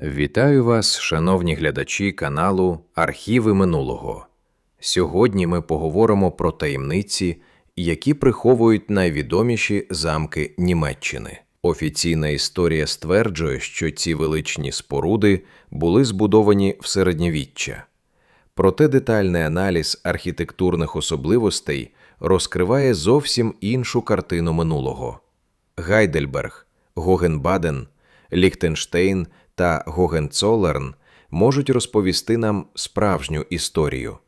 Вітаю вас, шановні глядачі каналу Архіви минулого. Сьогодні ми поговоримо про таємниці, які приховують найвідоміші замки Німеччини. Офіційна історія стверджує, що ці величні споруди були збудовані в середньовіччя. Проте детальний аналіз архітектурних особливостей розкриває зовсім іншу картину минулого. Гайдельберг, Гогенбаден, Ліхтенштейн та Гогенцолерн можуть розповісти нам справжню історію.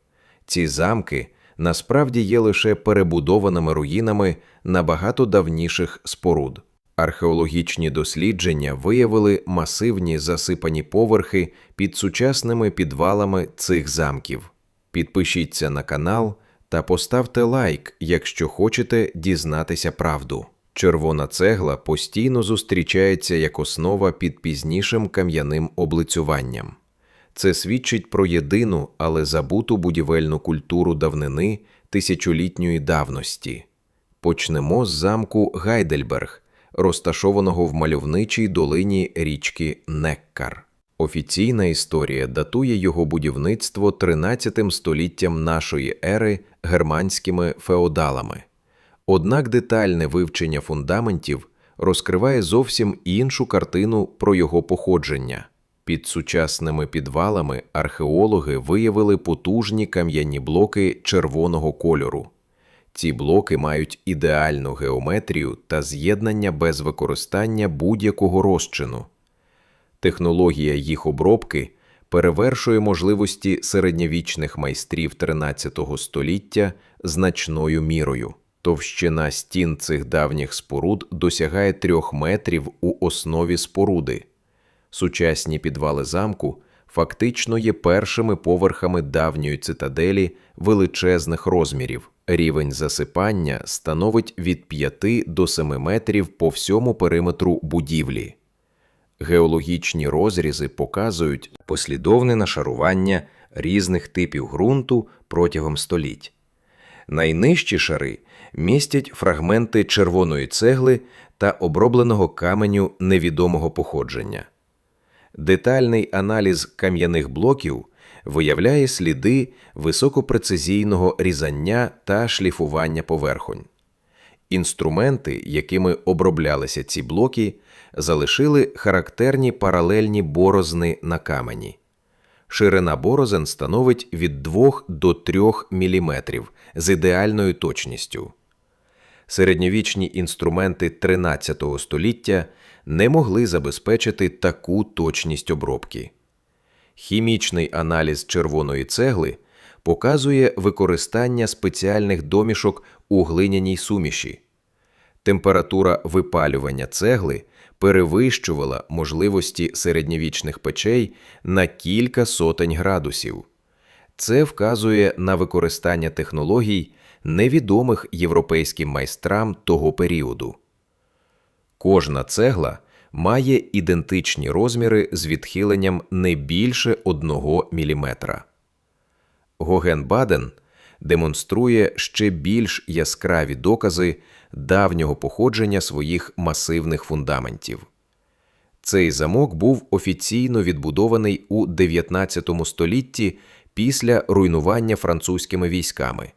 Ці замки насправді є лише перебудованими руїнами набагато давніших споруд. Археологічні дослідження виявили масивні засипані поверхи під сучасними підвалами цих замків. Підпишіться на канал та поставте лайк, якщо хочете дізнатися правду. Червона цегла постійно зустрічається як основа під пізнішим кам'яним облицюванням. Це свідчить про єдину, але забуту будівельну культуру давнини тисячолітньої давності. Почнемо з замку Гайдельберг, розташованого в мальовничій долині річки Неккар. Офіційна історія датує його будівництво 13 століттям нашої ери германськими феодалами. Однак детальне вивчення фундаментів розкриває зовсім іншу картину про його походження. Під сучасними підвалами археологи виявили потужні кам'яні блоки червоного кольору. Ці блоки мають ідеальну геометрію та з'єднання без використання будь-якого розчину. Технологія їх обробки перевершує можливості середньовічних майстрів 13 століття значною мірою. Товщина стін цих давніх споруд досягає трьох метрів у основі споруди. Сучасні підвали замку фактично є першими поверхами давньої цитаделі величезних розмірів. Рівень засипання становить від 5 до 7 метрів по всьому периметру будівлі. Геологічні розрізи показують послідовне нашарування різних типів ґрунту протягом століть. Найнижчі шари містять фрагменти червоної цегли та обробленого каменю невідомого походження. Детальний аналіз кам'яних блоків виявляє сліди високопрецизійного різання та шліфування поверхонь. Інструменти, якими оброблялися ці блоки, залишили характерні паралельні борозни на камені. Ширина борозен становить від 2 до 3 мм з ідеальною точністю. Середньовічні інструменти 13 століття не могли забезпечити таку точність обробки. Хімічний аналіз червоної цегли показує використання спеціальних домішок у глиняній суміші. Температура випалювання цегли перевищувала можливості середньовічних печей на кілька сотень градусів. Це вказує на використання технологій, невідомих європейським майстрам того періоду. Кожна цегла має ідентичні розміри з відхиленням не більше 1 мм. Гогенбаден демонструє ще більш яскраві докази давнього походження своїх масивних фундаментів. Цей замок був офіційно відбудований у 19 столітті після руйнування французькими військами.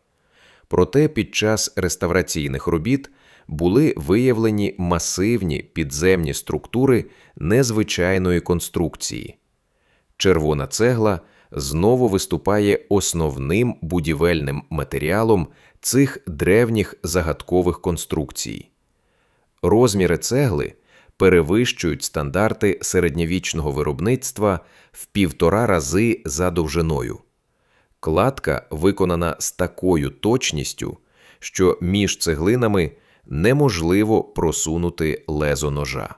Проте під час реставраційних робіт були виявлені масивні підземні структури незвичайної конструкції. Червона цегла знову виступає основним будівельним матеріалом цих древніх загадкових конструкцій. Розміри цегли перевищують стандарти середньовічного виробництва в півтора рази за довжиною. Кладка виконана з такою точністю, що між цеглинами неможливо просунути лезо ножа.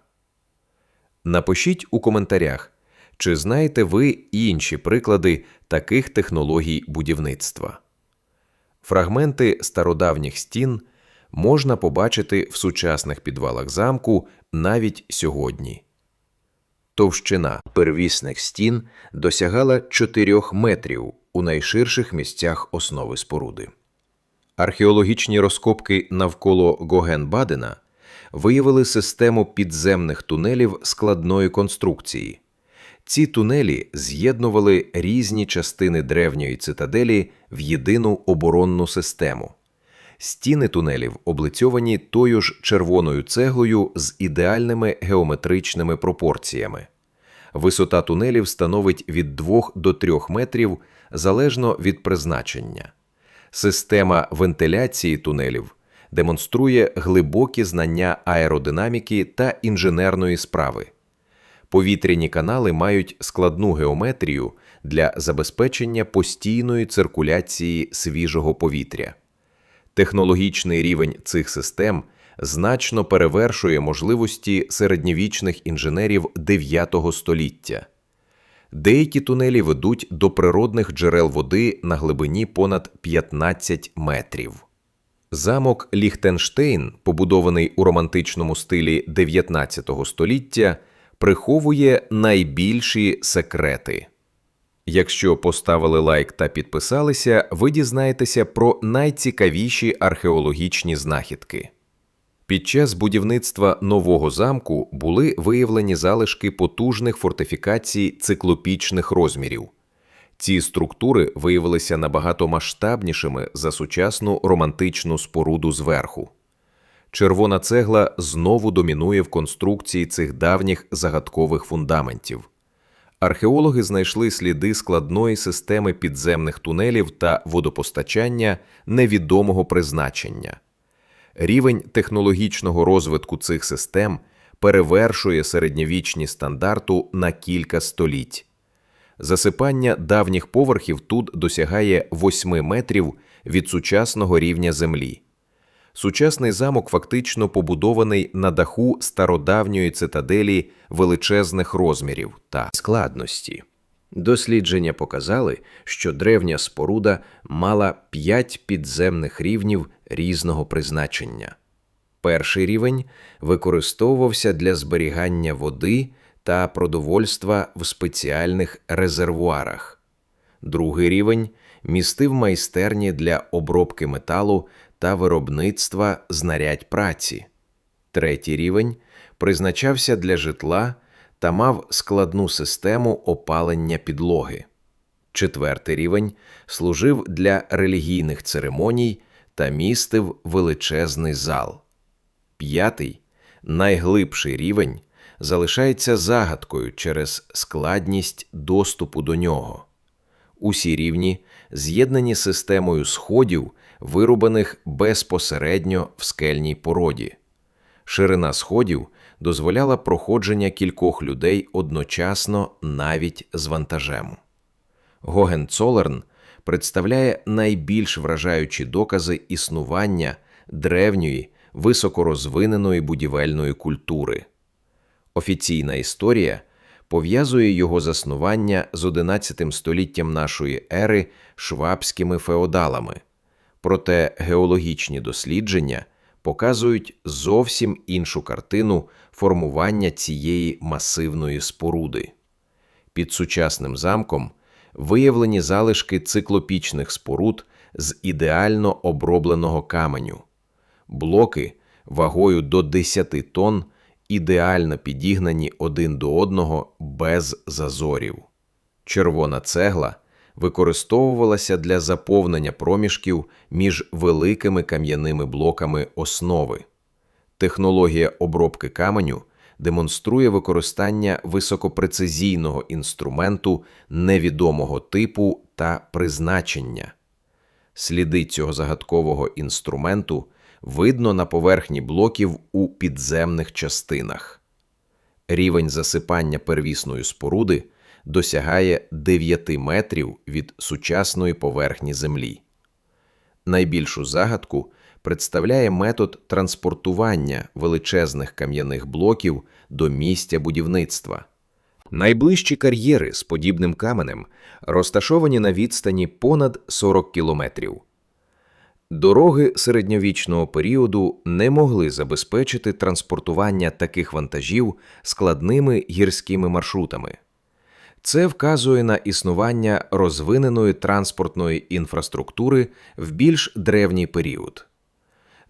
Напишіть у коментарях, чи знаєте ви інші приклади таких технологій будівництва. Фрагменти стародавніх стін можна побачити в сучасних підвалах замку навіть сьогодні. Товщина первісних стін досягала 4 метрів у найширших місцях основи споруди. Археологічні розкопки навколо Гогенбадена виявили систему підземних тунелів складної конструкції. Ці тунелі з'єднували різні частини древньої цитаделі в єдину оборонну систему. Стіни тунелів облицьовані тою ж червоною цеглою з ідеальними геометричними пропорціями. Висота тунелів становить від 2 до 3 метрів залежно від призначення. Система вентиляції тунелів демонструє глибокі знання аеродинаміки та інженерної справи. Повітряні канали мають складну геометрію для забезпечення постійної циркуляції свіжого повітря. Технологічний рівень цих систем значно перевершує можливості середньовічних інженерів 9 століття. Деякі тунелі ведуть до природних джерел води на глибині понад 15 метрів. Замок Ліхтенштейн, побудований у романтичному стилі 19 століття, приховує найбільші секрети. Якщо поставили лайк та підписалися, ви дізнаєтеся про найцікавіші археологічні знахідки. Під час будівництва нового замку були виявлені залишки потужних фортифікацій циклопічних розмірів. Ці структури виявилися набагато масштабнішими за сучасну романтичну споруду зверху. Червона цегла знову домінує в конструкції цих давніх загадкових фундаментів. Археологи знайшли сліди складної системи підземних тунелів та водопостачання невідомого призначення. Рівень технологічного розвитку цих систем перевершує середньовічні стандарту на кілька століть. Засипання давніх поверхів тут досягає 8 метрів від сучасного рівня землі. Сучасний замок фактично побудований на даху стародавньої цитаделі величезних розмірів та складності. Дослідження показали, що древня споруда мала п'ять підземних рівнів різного призначення. Перший рівень використовувався для зберігання води та продовольства в спеціальних резервуарах. Другий рівень містив майстерні для обробки металу та виробництва знарядь праці. Третій рівень призначався для житла та мав складну систему опалення підлоги. Четвертий рівень служив для релігійних церемоній та містив величезний зал. П'ятий, найглибший рівень, залишається загадкою через складність доступу до нього. Усі рівні з'єднані системою сходів, вирубаних безпосередньо в скельній породі. Ширина сходів дозволяла проходження кількох людей одночасно навіть з вантажем. Гогенцолерн представляє найбільш вражаючі докази існування древньої високорозвиненої будівельної культури. Офіційна історія пов'язує його заснування з XI століттям нашої ери швабськими феодалами, проте геологічні дослідження показують зовсім іншу картину формування цієї масивної споруди. Під сучасним замком виявлені залишки циклопічних споруд з ідеально обробленого каменю. Блоки вагою до 10 тонн ідеально підігнані один до одного без зазорів. Червона цегла використовувалася для заповнення проміжків між великими кам'яними блоками основи. Технологія обробки каменю демонструє використання високопрецизійного інструменту невідомого типу та призначення. Сліди цього загадкового інструменту видно на поверхні блоків у підземних частинах. Рівень засипання первісної споруди досягає 9 метрів від сучасної поверхні Землі. Найбільшу загадку представляє метод транспортування величезних кам'яних блоків до місця будівництва. Найближчі кар'єри з подібним каменем розташовані на відстані понад 40 кілометрів. Дороги середньовічного періоду не могли забезпечити транспортування таких вантажів складними гірськими маршрутами. Це вказує на існування розвиненої транспортної інфраструктури в більш древній період.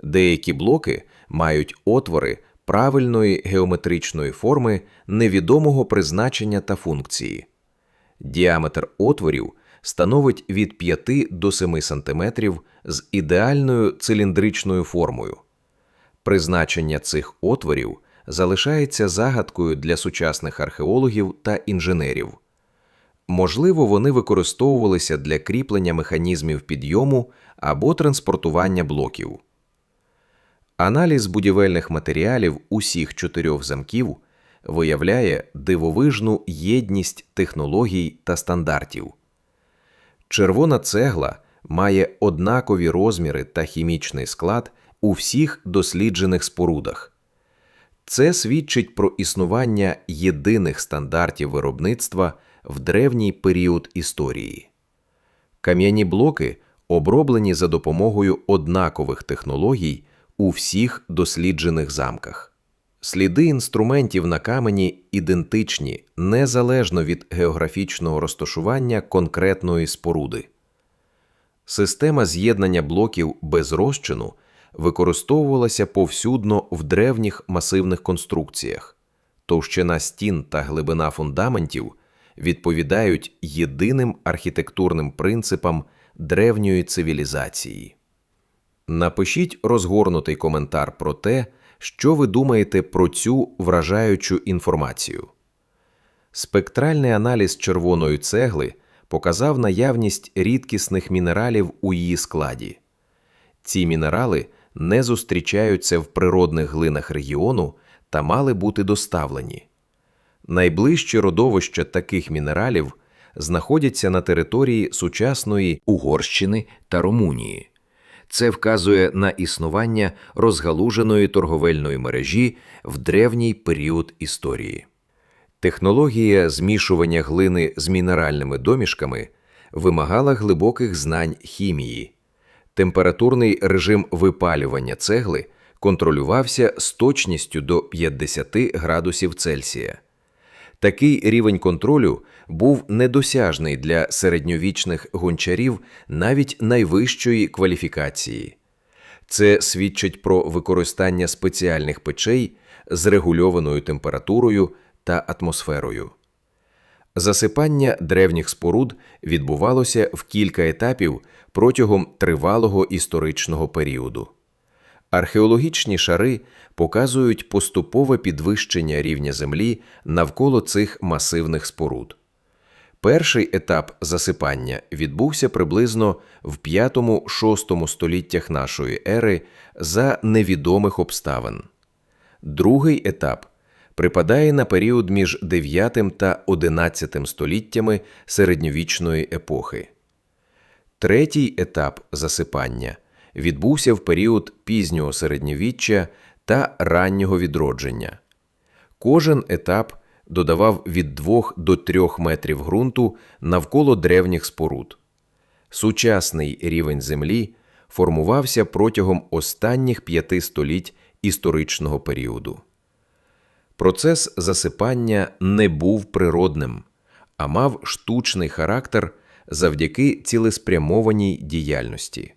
Деякі блоки мають отвори правильної геометричної форми невідомого призначення та функції. Діаметр отворів становить від 5 до 7 см з ідеальною циліндричною формою. Призначення цих отворів залишається загадкою для сучасних археологів та інженерів. Можливо, вони використовувалися для кріплення механізмів підйому або транспортування блоків. Аналіз будівельних матеріалів усіх чотирьох замків виявляє дивовижну єдність технологій та стандартів. Червона цегла має однакові розміри та хімічний склад у всіх досліджених спорудах. Це свідчить про існування єдиних стандартів виробництва в древній період історії. Кам'яні блоки оброблені за допомогою однакових технологій у всіх досліджених замках. Сліди інструментів на камені ідентичні незалежно від географічного розташування конкретної споруди. Система з'єднання блоків без розчину використовувалася повсюдно в древніх масивних конструкціях. Товщина стін та глибина фундаментів відповідають єдиним архітектурним принципам древньої цивілізації. Напишіть розгорнутий коментар про те, що ви думаєте про цю вражаючу інформацію. Спектральний аналіз червоної цегли показав наявність рідкісних мінералів у її складі. Ці мінерали не зустрічаються в природних глинах регіону та мали бути доставлені. Найближче родовища таких мінералів знаходяться на території сучасної Угорщини та Румунії. Це вказує на існування розгалуженої торговельної мережі в древній період історії. Технологія змішування глини з мінеральними домішками вимагала глибоких знань хімії. Температурний режим випалювання цегли контролювався з точністю до 50 градусів Цельсія. Такий рівень контролю був недосяжний для середньовічних гончарів навіть найвищої кваліфікації. Це свідчить про використання спеціальних печей з регульованою температурою та атмосферою. Засипання древніх споруд відбувалося в кілька етапів протягом тривалого історичного періоду. Археологічні шари показують поступове підвищення рівня землі навколо цих масивних споруд. Перший етап засипання відбувся приблизно в 5-6 століттях нашої ери за невідомих обставин. Другий етап припадає на період між 9 та 11 століттями середньовічної епохи. Третій етап засипання відбувся в період пізнього середньовіччя та раннього відродження. Кожен етап додавав від 2 до 3 метрів ґрунту навколо древніх споруд. Сучасний рівень землі формувався протягом останніх п'яти століть історичного періоду. Процес засипання не був природним, а мав штучний характер завдяки цілеспрямованій діяльності.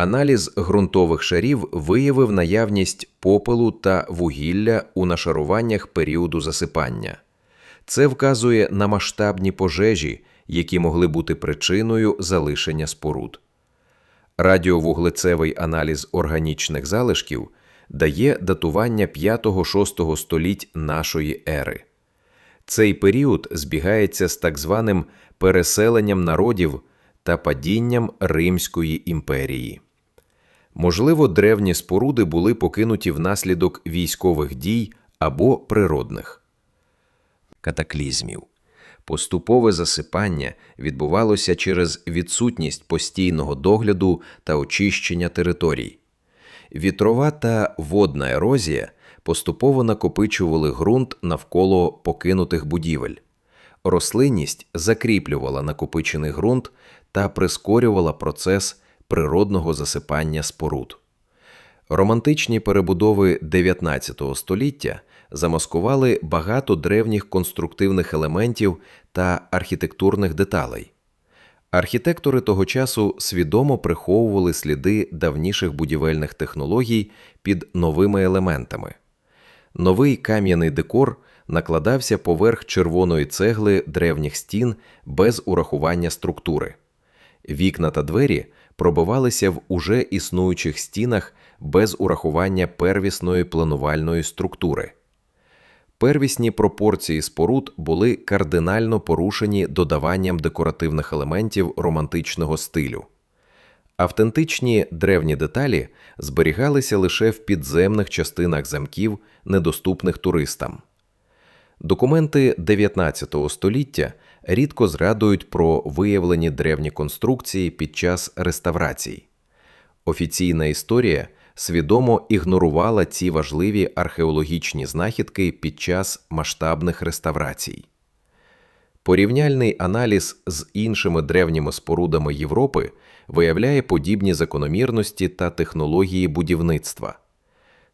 Аналіз ґрунтових шарів виявив наявність попелу та вугілля у нашаруваннях періоду засипання. Це вказує на масштабні пожежі, які могли бути причиною залишення споруд. Радіовуглецевий аналіз органічних залишків дає датування 5-6 століть нашої ери. Цей період збігається з так званим переселенням народів та падінням Римської імперії. Можливо, древні споруди були покинуті внаслідок військових дій або природних катаклізмів. Поступове засипання відбувалося через відсутність постійного догляду та очищення територій. Вітрова та водна ерозія поступово накопичували ґрунт навколо покинутих будівель. Рослинність закріплювала накопичений ґрунт та прискорювала процес природного засипання споруд. Романтичні перебудови 19 століття замаскували багато древніх конструктивних елементів та архітектурних деталей. Архітектори того часу свідомо приховували сліди давніших будівельних технологій під новими елементами. Новий кам'яний декор накладався поверх червоної цегли древніх стін без урахування структури. Вікна та двері пробивалися в уже існуючих стінах без урахування первісної планувальної структури. Первісні пропорції споруд були кардинально порушені додаванням декоративних елементів романтичного стилю. Автентичні древні деталі зберігалися лише в підземних частинах замків, недоступних туристам. Документи 19 століття рідко згадують про виявлені древні конструкції під час реставрацій. Офіційна історія свідомо ігнорувала ці важливі археологічні знахідки під час масштабних реставрацій. Порівняльний аналіз з іншими древніми спорудами Європи виявляє подібні закономірності та технології будівництва.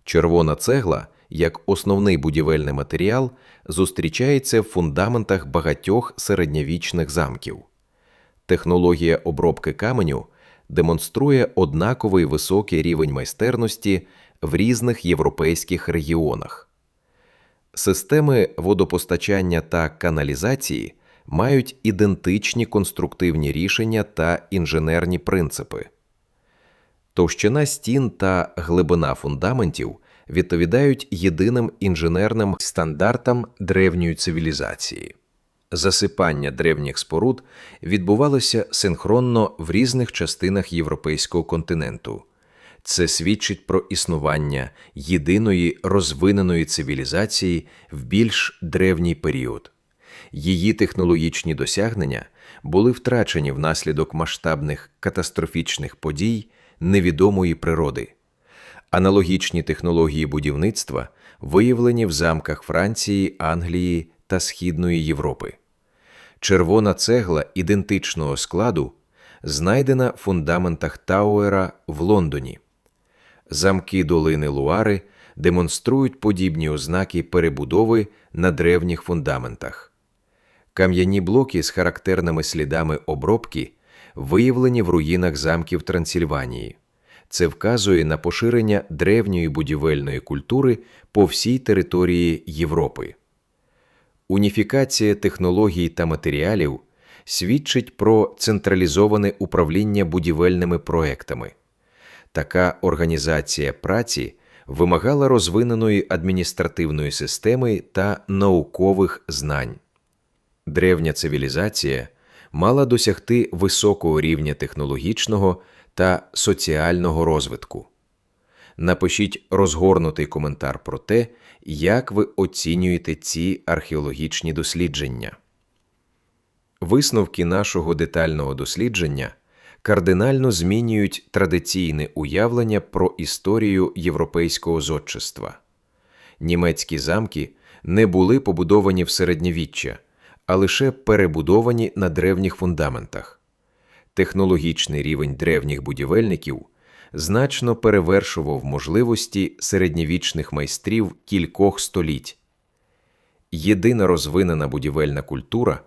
Червона цегла, як основний будівельний матеріал, зустрічається в фундаментах багатьох середньовічних замків. Технологія обробки каменю демонструє однаковий високий рівень майстерності в різних європейських регіонах. Системи водопостачання та каналізації мають ідентичні конструктивні рішення та інженерні принципи. Товщина стін та глибина фундаментів відповідають єдиним інженерним стандартам древньої цивілізації. Засипання древніх споруд відбувалося синхронно в різних частинах європейського континенту. Це свідчить про існування єдиної розвиненої цивілізації в більш древній період. Її технологічні досягнення були втрачені внаслідок масштабних катастрофічних подій невідомої природи. Аналогічні технології будівництва виявлені в замках Франції, Англії та Східної Європи. Червона цегла ідентичного складу знайдена в фундаментах Тауера в Лондоні. Замки долини Луари демонструють подібні ознаки перебудови на древніх фундаментах. Кам'яні блоки з характерними слідами обробки виявлені в руїнах замків Трансильванії. Це вказує на поширення древньої будівельної культури по всій території Європи. Уніфікація технологій та матеріалів свідчить про централізоване управління будівельними проектами. Така організація праці вимагала розвиненої адміністративної системи та наукових знань. Древня цивілізація мала досягти високого рівня технологічного та соціального розвитку. Напишіть розгорнутий коментар про те, як ви оцінюєте ці археологічні дослідження. Висновки нашого детального дослідження кардинально змінюють традиційне уявлення про історію європейського зодчества. Німецькі замки не були побудовані в середньовіччя, а лише перебудовані на древніх фундаментах. Технологічний рівень древніх будівельників значно перевершував можливості середньовічних майстрів кількох століть. Єдина розвинена будівельна культура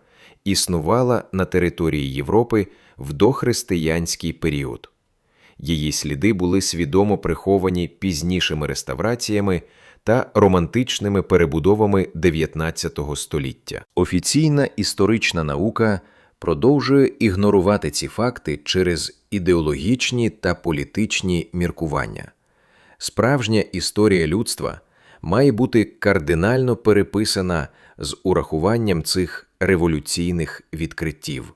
існувала на території Європи в дохристиянський період. Її сліди були свідомо приховані пізнішими реставраціями та романтичними перебудовами 19 століття. Офіційна історична наука продовжує ігнорувати ці факти через ідеологічні та політичні міркування. Справжня історія людства має бути кардинально переписана з урахуванням цих революційних відкриттів.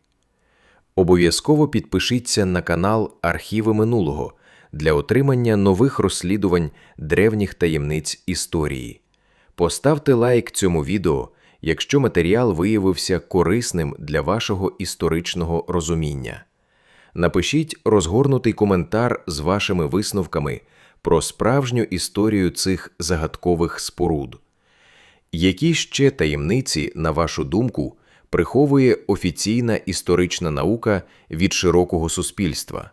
Обов'язково підпишіться на канал Архіви минулого для отримання нових розслідувань древніх таємниць історії. Поставте лайк цьому відео, якщо матеріал виявився корисним для вашого історичного розуміння. Напишіть розгорнутий коментар з вашими висновками про справжню історію цих загадкових споруд. Які ще таємниці, на вашу думку, приховує офіційна історична наука від широкого суспільства?